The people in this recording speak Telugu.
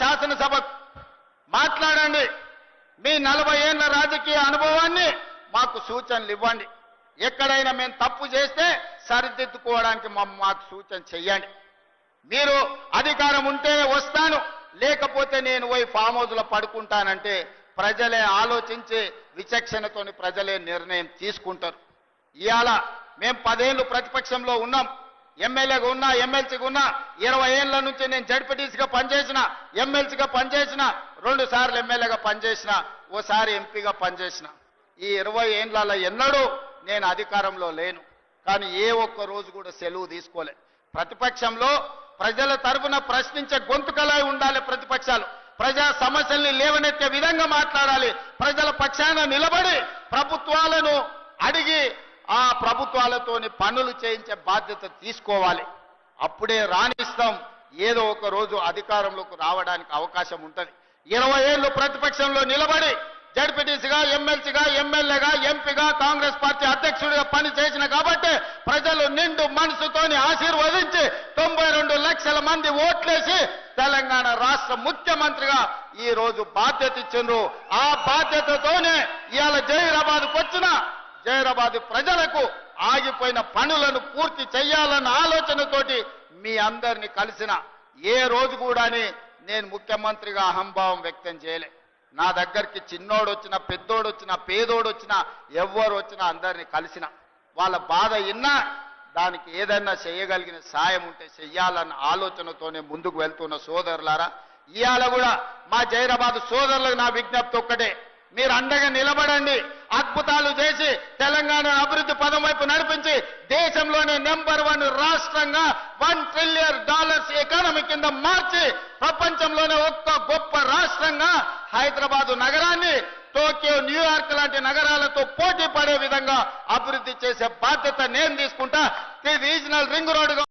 శాసనసభ మాట్లాడండి. మీ నలభై ఏళ్ళ రాజకీయ అనుభవాన్ని మాకు సూచనలు ఇవ్వండి. ఎక్కడైనా మేము తప్పు చేస్తే సరిదిద్దుకోవడానికి మాకు సూచన చెయ్యండి. మీరు అధికారం ఉంటేనే వస్తాను. లేకపోతే నేను పోయి ఫామ్ హౌస్లో పడుకుంటానంటే ప్రజలే ఆలోచించి విచక్షణతోని ప్రజలే నిర్ణయం తీసుకుంటారు. ఇవాళ మేము పదేళ్ళు ప్రతిపక్షంలో ఉన్నాం. ఎమ్మెల్యేగా ఉన్నా ఎమ్మెల్సీగా ఉన్నా ఇరవై ఏళ్ళ నుంచి నేను జడ్పీటీసీగా పనిచేసిన ఎమ్మెల్సీగా పనిచేసిన రెండు సార్లు ఎమ్మెల్యేగా పనిచేసిన ఓసారి ఎంపీగా పనిచేసిన. ఈ ఇరవై ఏండ్లలో ఎన్నడూ నేను అధికారంలో లేను. కానీ ఏ ఒక్క రోజు కూడా సెలవు తీసుకోలే ప్రతిపక్షంలో ప్రజల తరపున ప్రశ్నించే గొంతుకలై ఉండాలి ప్రతిపక్షాలు. ప్రజా సమస్యల్ని లేవనెత్తే విధంగా మాట్లాడాలి. ప్రజల పక్షాన నిలబడి ప్రభుత్వాలను అడిగి ఆ ప్రభుత్వాలతోని పనులు చేయించే బాధ్యత తీసుకోవాలి. అప్పుడే రాణిస్తాం. ఏదో ఒక రోజు అధికారంలోకి రావడానికి అవకాశం ఉంటుంది. ఇరవై ఏళ్ళు ప్రతిపక్షంలో నిలబడి జడ్పీటీసీగా ఎమ్మెల్సీగా ఎమ్మెల్యేగా ఎంపీగా కాంగ్రెస్ పార్టీ అధ్యక్షుడిగా పని చేసిన కాబట్టి ప్రజలు నిండు మనసుతోని ఆశీర్వదించి తొంభై రెండు లక్షల మంది ఓట్లేసి తెలంగాణ రాష్ట్ర ముఖ్యమంత్రిగా ఈ రోజు బాధ్యత ఇచ్చిండ్రు. ఆ బాధ్యతతోనే ఇవాళ జైరాబాద్కు వచ్చిన జైరాబాద్ ప్రజలకు ఆగిపోయిన పనులను పూర్తి చేయాలన్న ఆలోచనతోటి మీ అందరిని కలిసిన ఏ రోజు కూడాని నేను ముఖ్యమంత్రిగా అహంభావం వ్యక్తం చేయలే. నా దగ్గరికి చిన్నోడు వచ్చిన పెద్దోడు వచ్చిన పేదోడు వచ్చిన ఎవరు వచ్చినా అందరిని కలిసిన. వాళ్ళ బాధ విన్నా దానికి ఏదైనా చేయగలిగిన సాయం ఉంటే చెయ్యాలన్న ఆలోచనతోనే ముందుకు వెళ్తున్న సోదరులారా ఇవాళ కూడా మా జైరాబాద్ సోదరులకు నా విజ్ఞప్తి ఒక్కటే. మీరు అండగా నిలబడండి. అద్భుతాలు చేసి తెలంగాణ అభివృద్ధి పదం వైపు నడిపించి దేశంలోనే నెంబర్ వన్ రాష్ట్రంగా వన్ ట్రిలియన్ డాలర్స్ ఎకానమీ కింద మార్చి ప్రపంచంలోనే ఒక్క గొప్ప రాష్ట్రంగా హైదరాబాదు నగరాన్ని టోక్యో న్యూయార్క్ లాంటి నగరాలతో పోటీ పడే విధంగా అభివృద్ధి చేసే బాధ్యత నేను తీసుకుంటా. ఈ రీజనల్ రింగ్ రోడ్